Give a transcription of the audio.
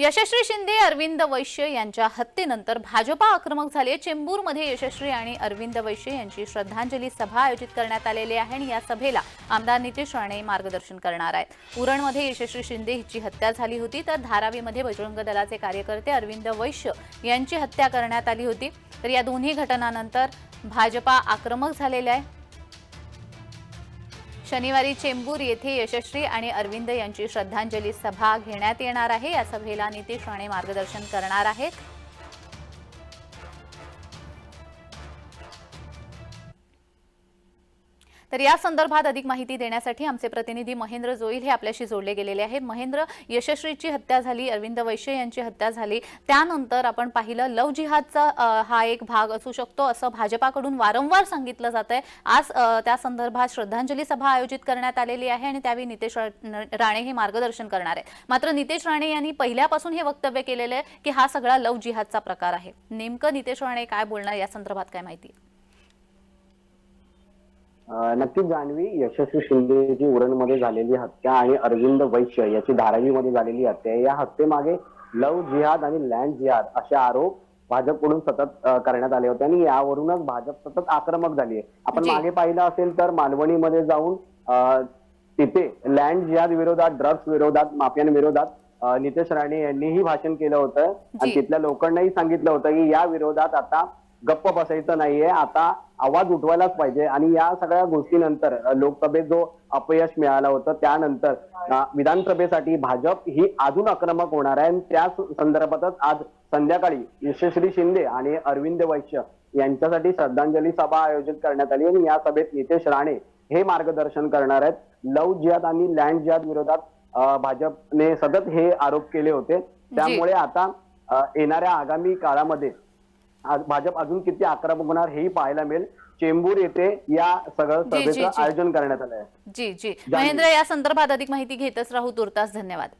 यशस्वी शिंदे अरविंद वैश्य यांच्या हत्येनंतर भाजपा आक्रमक झाले चेंबूरमध्ये यशस्वी आणि अरविंद वैश्य यांची श्रद्धांजली सभा आयोजित करण्यात आलेली आहे आणि या सभेला आमदार नितेश राणे मार्गदर्शन करणार आहेत. उरणमध्ये यशस्वी शिंदे हिची हत्या झाली होती तर धारावीमध्ये बजरंग दलाचे कार्यकर्ते अरविंद वैश्य यांची हत्या करण्यात आली होती. तर या दोन्ही घटनानंतर भाजपा आक्रमक झालेले आहे. शनिवारी चेंबूर येथे यशस्वी आणि अरविंद यांची श्रद्धांजली सभा घेण्यात येणार आहे. या सभेला नितीश राणे मार्गदर्शन करणार आहेत. तर या संदर्भात अधिक माहिती देण्यासाठी आमचे प्रतिनिधी महेंद्र जोईल हे आपल्याशी जोडले गेलेले आहेत. महेंद्र यशस्वीची हत्या झाली अरविंद वैश्य यांची हत्या झाली. त्यानंतर आपण पाहिलं लव जिहादचा हा एक भाग असू शकतो असं भाजपाकडून वारंवार सांगितलं जात आहे आज त्या संदर्भात श्रद्धांजली सभा आयोजित करण्यात आलेली आहे आणि त्यावेळी नितेश राणे हे मार्गदर्शन करणार आहेत. मात्र नितेश राणे यांनी पहिल्यापासून हे वक्तव्य केलेलं आहे की हा सगळा लव जिहादचा प्रकार आहे. नेमकं नितेश राणे काय बोलणार या संदर्भात काय माहिती? आहे नक्कीच जाणवी यशस्वी शिंदेची उरणमध्ये झालेली हत्या आणि अरविंद वैश्य याची धारावीमध्ये झालेली हत्या या हत्येमागे लव जिहाद आणि लँड जिहाद असे आरोप भाजपकडून सतत करण्यात आले होते आणि यावरूनच भाजप सतत आक्रमक झाली आहे आपण. मागे पाहिलं असेल तर मालवणीमध्ये जाऊन तिथे लँड जिहाद विरोधात ड्रग्स विरोधात माफियांविरोधात नितेश राणे यांनीही भाषण केलं होतं आणि. तिथल्या लोकांनाही सांगितलं होतं की या विरोधात आता गप्प बसायचं नाहीये. आता आवाज उठवायलाच पाहिजे. आणि या सगळ्या गोष्टीनंतर लोकसभेत जो अपयश मिळालं होतं त्यानंतर विधानसभेसाठी भाजप ही अजून आक्रमक होणार आहे. आणि त्या संदर्भातच आज संध्याकाळी यशस्वी शिंदे आणि अरविंद वैश्य यांच्यासाठी श्रद्धांजली सभा आयोजित करण्यात आली. आणि या सभेत नितेश राणे हे मार्गदर्शन करणार आहेत. लव जिहाद आणि लँड जिहाद विरोधात भाजपने सतत हे आरोप केले होते. त्यामुळे आता येणाऱ्या आगामी काळामध्ये भाजप अजून किती आक्रमक होणार हेही पाहायला मिळेल. चेंबूर येथे या सगळं सभेचं. आयोजन करण्यात आलं आहे जी. जी महेंद्र या संदर्भात अधिक माहिती घेतच राहू. तुर्तास धन्यवाद.